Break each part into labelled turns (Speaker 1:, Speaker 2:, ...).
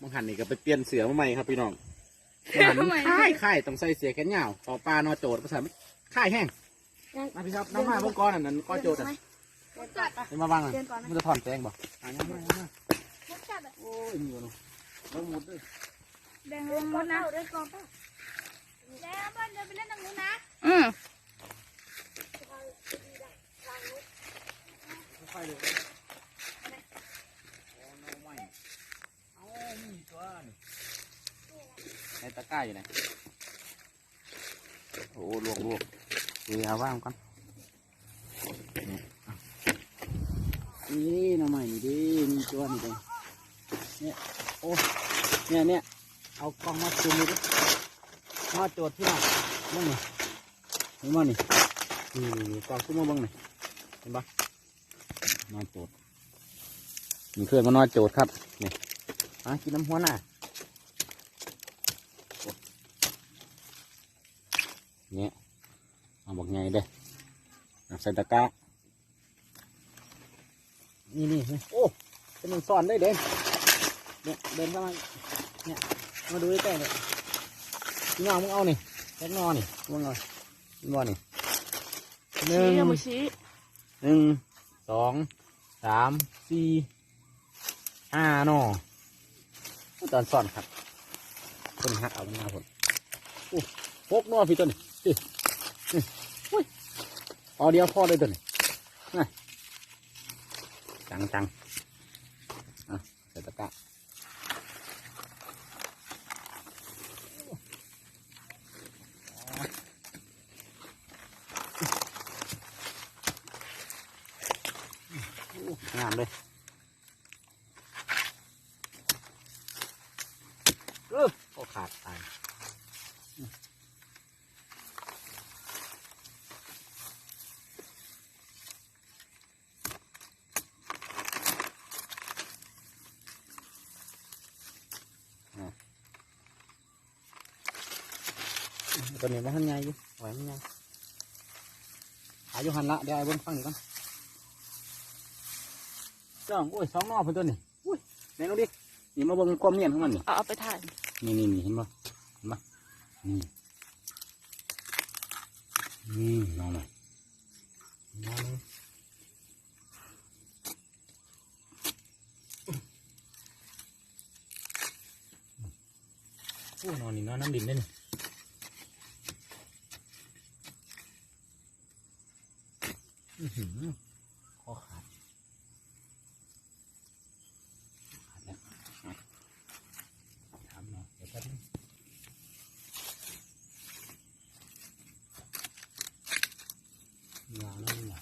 Speaker 1: มังหันนี่ก็ไปเปลี่ยนเสือมาใหม่ครับพี่น้องมังหันมันค่ายค่ายต้องใส่เสือแขนยาวต่อปลานอโจดภาษามันค่ายแห้งมาพี่ครับน้ำมาพวกก้อนอันนั้นก้อนโจดอะ
Speaker 2: จัด
Speaker 1: เดี๋ยวมาบ้างอะ
Speaker 2: เดินก่อนไหม
Speaker 1: มันจะถอนแตงบ่อะยังมายังมา
Speaker 2: จัด
Speaker 1: โอ้ยมีวะเนาะต้องหมดด้วย
Speaker 2: แดงลงก่อนนะเดินก่อนป่ะแล้วบ้านเดินไปเล่นตรงนู้นนะ
Speaker 3: อืม
Speaker 1: ค่อยๆเลยโอ้น้องใหม่เอามีตัวนี่ใน ตะกร้าอยู่ไหนโอ้ลวกลวกเดี๋ยวเอาว่างก่อนนี่อะนี่น้องใหม่นี่ดิมีตัวนี่ดิเนี่ยโอ้เนี่ยเนี่ยเอากล้องมาซูมดูดิมาโจทย์ที่ไหนมึงนี่เห็นมั้นี่นี่นี่นี่กล้องซูมมาเบ้างหน่อยเห็นปะนอนโจดมีเพื่อนมานอนโจดครับนี่มากินน้ำหัวหน้า เนี่ยเอาบอกไงเด้อเอาใส่ตะกร้านี่นี่นี่โอ้เป็นหนึ่งซ้อนได้เด้เนี่ยเดินเข้ามาเนี่ยมาดูใกล้ๆเนี่ยพี่น้องมึงเอานี่แค่งอนี่มึงเอามึงเอานี่หนึ่
Speaker 3: ชี้
Speaker 1: ง
Speaker 3: เอามือชี้
Speaker 1: หนึ่งสองสามสี่ห้าหนอตอนสอนครับคนหักเอาหน้าผมโอ้หกหนอพี่ต้นนี่นี่นี่อุ้ย เอาเดียวพอเลยต้นนี่นี่จังจังอะใส่ตะกร้างามเลยเออโอ้ขาดตาย ตัวนี้มันหันใหญ่อยู่ไหวมันใหญ่อายุหันละเดี๋ยวไอ้เบนฟังอีกก่อนจ้องโอ้ยสองนอเพิ่นตัวนี้อุ้ยไหนดูดินี่มาเบิ่งความเนียน ของมันนี่
Speaker 3: เอาเอาไปถ่าย
Speaker 1: นี่นี่นี่เห็นปะเห็นปะนี่นี่น้องหน่อยน้องโอ้นอนนี่นอนน้ำดินได้นี่อื้อหือคอขาดขาดแล้วอะถามหน่อยเดี๋ยวแป๊บนึงยาวแล้วนี่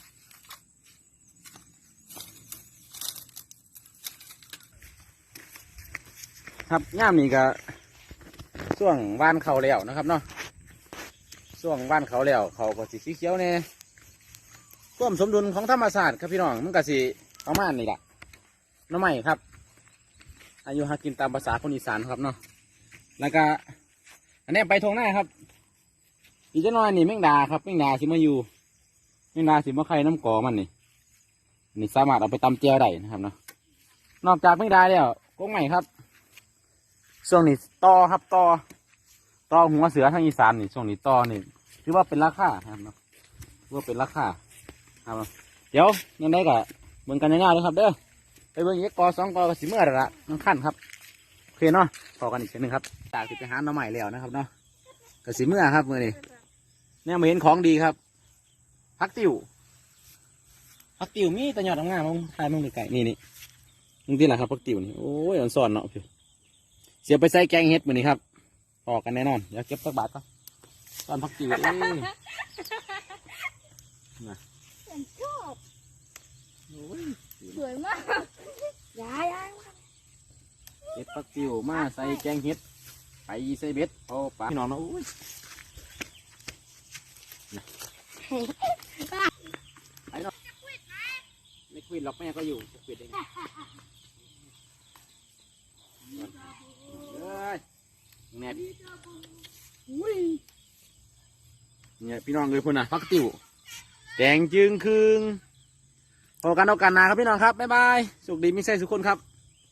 Speaker 1: ครับย่ามนี่ก็ช่วงว่านเขาแล้วนะครับเนาะช่วงว่านเขาแล้วเขาก็สีเขียวเนี่ย ควมสมดุลของธรรมศาสตร์ครับพี่น้องมันก็สิประมาณนี้แหละน้องใหม่ครับ อายุหากินตามภาษาคนอีสานครับเนาะแล้วก็ อันนี้ไปทงหน้าครับ อีกจะน้อยนี่แมงดาครับแมงดาสิมาอยู่นี่นาสิมะไข่น้ำกอมันนี่นี่สามารถเอาไปตำเจียวได้นะครับเนาะนอกจากไม่ได้แล้วกงใหม่ครับช่วงนี้ต่อครับต่อต่อหัวเสือทางอีสานนี่ช่วงนี้ต่อนี่ถือว่าเป็นราคาครับเนาะถือว่าเป็นราคา เนาะเดี๋ยวยังไงก็เบิ่งกันง่ายๆเลยครับเด้อไปเบิ่งเอกกอสองกอกับสิเมื่อไรละน้องขั้นครับโอเคเนาะต่อกันอีกทีหนึงครับจากที่ไปหาหน้องใหม่แล้วนะครับเนาะกับสิเมื่อครับเมื่อนี้เนี่ยมาเห็นของดีครับพักติวพักติวมีแต่ยอดงามมึงถ่ายมึงไก่นี่นี่มึงที่ไหนครับพักติวนี่โอ้ยมันสอนเนาะพี่เสียไปใส่แกงเฮ็ดมือนี้ครับต่อกันแน่นอนเดี๋ยวเก็บสักบาทก่อนตอนพักติวเอ้ย
Speaker 2: ฉันชอบ
Speaker 1: โอ้ย
Speaker 2: สวยมากยายยาย
Speaker 1: เก็บพักติวมาใส่แกงเฮ็ดไปใส่เบ็ดเอาปลาพี่น้องเนาะโอ้ยไปเนาะไม่ควิดหรอกแม่ก็อยู่จะควิดเองเอ้ยแน่อุ้ยเนี่ยพี่น้องเลยพุ่นน่ะพักติว แดงจึงคืงพอกันเอากันนาครับพี่น้องครับ บ๊ายบาย สุขดีมิใช่สุกคนครับ